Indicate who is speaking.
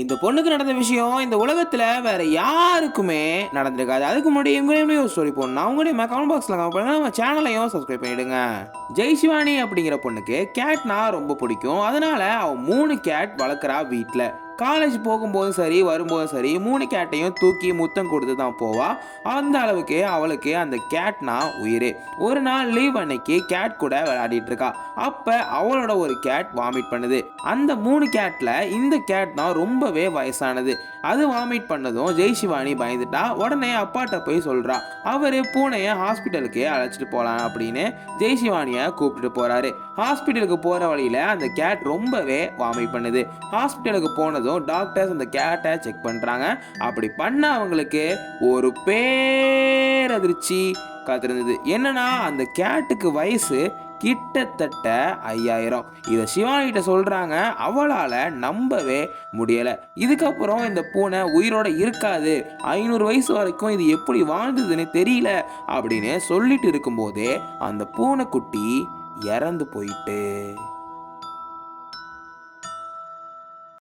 Speaker 1: இந்த பொண்ணுக்கு நடந்த விஷயம் இந்த உலகத்தில் வேற யாருக்குமே நடந்திருக்காது. அதுக்கு முன்னாடி உங்களையும் ஒரு ஸ்டோரி போடணும். அவங்களையும் கமெண்ட் பாக்ஸில் கமெண்ட் பண்ணுங்க. நம்ம சேனலையும் சப்ஸ்கிரைப் பண்ணிடுங்க. ஜெய் சிவானி அப்படிங்கிற பொண்ணுக்கு கேட்னா ரொம்ப பிடிக்கும். அதனால அவன் மூணு கேட் வளர்க்குறா வீட்டில் காலேஜ் போகும்போதும் சரி வரும்போதும் சரி மூணு கேட்டையும் தூக்கி முத்தம் கொடுத்து தான் போவா. அந்த அளவுக்கு அவளுக்கு அந்த கேட்னா உயிர். ஒரு நாள் லீவ் அன்னைக்கு கேட் கூட விளையாடிட்டு இருக்கா. அப்ப அவளோட ஒரு கேட் வாமிட் பண்ணுது. அந்த மூணு கேட்ல இந்த கேட் தான் ரொம்பவே வயசானது. அது வாமிட் பண்ணதும் ஜெய் சிவானி பயந்துட்டா. உடனே அப்பாட்ட போய் சொல்றா அவரு பூனையை ஹாஸ்பிட்டலுக்கு அழைச்சிட்டு போகலாம் அப்படின்னு ஜெய் கூப்பிட்டு கூப்பிட்டுட்டு போறாரு. ஹாஸ்பிட்டலுக்கு போற வழியில அந்த கேட் ரொம்பவே வாமிட் பண்ணுது. ஹாஸ்பிட்டலுக்கு போனதும் டாக்டர்ஸ் அந்த கேட்டை செக் பண்ணுறாங்க அப்படி பண்ண அவங்களுக்கு ஒரு பேரதிர்ச்சி காத்திருந்தது. என்னன்னா அந்த கேட்டுக்கு வயசு கிட்டத்தட்ட ஐயாயிரம். இதை சிவானிகிட்ட சொல்கிறாங்க அவளால் நம்பவே முடியலை. இதுக்கப்புறம் இந்த பூனை உயிரோட இருக்காது. ஐநூறு வயசு வரைக்கும் இது எப்படி வாழ்ந்ததுன்னு தெரியல அப்படின்னு சொல்லிட்டு இருக்கும்போதே அந்த பூனைக்குட்டி இறந்து போயிட்டு